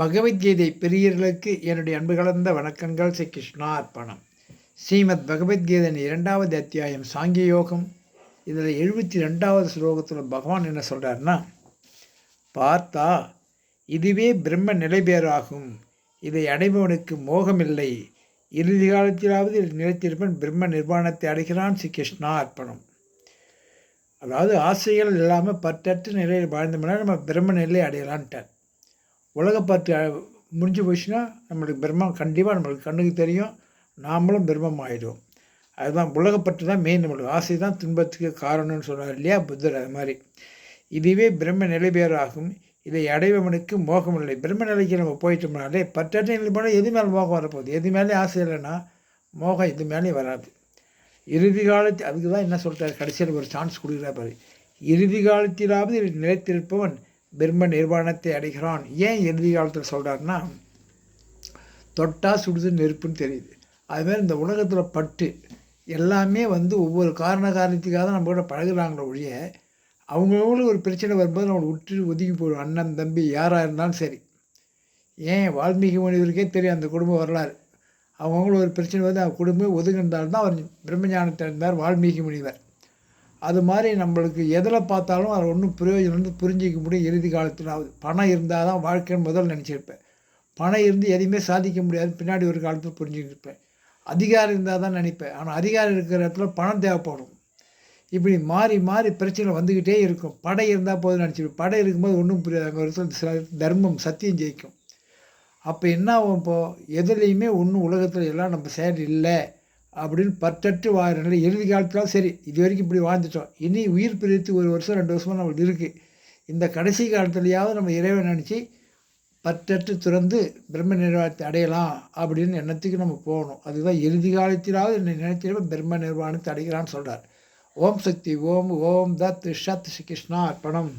பகவத்கீதை பிரியர்களுக்கு என்னுடைய அன்பு கலந்த வணக்கங்கள் ஸ்ரீ கிருஷ்ணா அர்ப்பணம். ஸ்ரீமத் பகவத்கீதையின் இரண்டாவது அத்தியாயம் சாங்கிய யோகம் இதில் எழுபத்தி ரெண்டாவது ஸ்லோகத்தில் பகவான் என்ன சொல்கிறாருன்னா பார்த்தா இதுவே பிரம்ம நிலைபேறாகும். இதை அடைபவனுக்கு மோகமில்லை. இறுதி காலத்திலாவது இதில் நிலைத்திருப்பன் பிரம்ம நிர்வாணத்தை அடைகிறான் ஸ்ரீ கிருஷ்ணா அர்ப்பணம். அதாவது ஆசைகள் இல்லாமல் பற்றற்ற நிலையில் வாழ்ந்தோம்னா நம்ம பிரம்ம நிலையை அடையலான்ட்டார். உலகப்பற்று முடிஞ்சு போச்சுன்னா நம்மளுக்கு பிரம்மம் கண்டிப்பாக நம்மளுக்கு கண்ணுக்கு தெரியும். நாமளும் பிரம்மம் ஆகிடுவோம் அதுதான் உலகப்பற்று தான் மெயின் நம்மளுக்கு. ஆசை தான் துன்பத்துக்கு காரணம்னு சொன்னார் இல்லையா புத்தர் அது மாதிரி. இதுவே பிரம்ம நிலைபேராகும் இதை அடைவனுக்கு மோகம் இல்லை. பிரம்ம நிலைக்கு நம்ம போயிட்டோம்னாலே பற்றற்ற நிலை போனால் எது மேலே மோகம் வரப்போகுது? எது மேலே ஆசை இல்லைன்னா மோகம் எது மேலே வராது. இறுதி காலத்து அதுக்கு தான் என்ன சொல்கிறார் கடைசியில் ஒரு சான்ஸ் கொடுக்குறா பாரு. இறுதி காலத்திலாவது நிலைத்திருப்பவன் பிரம்ம நிர்வாணத்தை அடைகிறான். ஏன் இறுதி காலத்தில் சொல்கிறாருன்னா தொட்டா சுடுது நெருப்புன்னு தெரியுது. அதுமாதிரி இந்த உலகத்தில் பட்டு எல்லாமே வந்து ஒவ்வொரு காரண காரணத்துக்காக தான் நம்ம கூட பழகுறாங்களோ ஒழிய அவங்கவுங்களுக்கு ஒரு பிரச்சனை வரும்போது நம்மளை விட்டு ஒதுங்கி போயிடும் அண்ணன் தம்பி யாராக இருந்தாலும் சரி. ஏன் வால்மீகி முனிவருக்கே தெரியும் அந்த குடும்ப வரலாறு. அவங்கவுங்களுக்கு ஒரு பிரச்சனை வந்து அவங்க குடும்பம் ஒதுங்கிருந்தால்தான் அவர் பிரம்மஞானத்தை இருந்தார் வால்மீகி முனிவர். அது மாதிரி நம்மளுக்கு எதில் பார்த்தாலும் அது ஒன்றும் பிரயோஜனம் வந்து புரிஞ்சிக்க முடியும். இறுதி காலத்திலாவது. பணம் இருந்தால் தான் வாழ்க்கைன்னு முதல் நினச்சிருப்பேன். பணம் இருந்து எதையுமே சாதிக்க முடியாது பின்னாடி ஒரு காலத்தில் புரிஞ்சுக்கிருப்பேன் அதிகாரம் இருந்தால் தான் நினைப்பேன். ஆனால் அதிகாரம் இருக்கிற இடத்துல பணம் தேவைப்படும். இப்படி மாறி மாறி பிரச்சனை வந்துக்கிட்டே இருக்கும். படை இருந்தால் போதும் நினச்சிருப்பேன். படை இருக்கும்போது ஒன்றும் புரியாது. அங்கே ஒரு சில தர்மம் சத்தியம் ஜெயிக்கும். அப்போ என்ன ஆகும் இப்போது எதுலேயுமே ஒன்றும் உலகத்தில் எல்லாம் நம்ம சேர் இல்லை. அப்படின்னு பற்றற்று வாழ்றனால இறுதி காலத்தில் சரி இது வரைக்கும் இப்படி வாழ்ந்துட்டோம். இனி உயிர் பிரித்து ஒரு வருஷம் ரெண்டு வருஷமாக நம்மளுக்கு இருக்குது இந்த கடைசி காலத்துலையாவது நம்ம இறைவன் நினச்சி பற்றற்று துறந்து பிரம்ம நிர்வாணத்தை அடையலாம் அப்படின்னு எண்ணத்துக்கு நம்ம போகணும். அதுதான் இறுதி காலத்திலாவது என்னை நினைத்திருப்ப பிரம்ம நிர்வாணத்தை அடைகிறான்னு சொல்கிறார் ஓம் சக்தி ஓம் ஓம் தத் சத் ஸ்ரீ கிருஷ்ணா அர்ப்பணம்.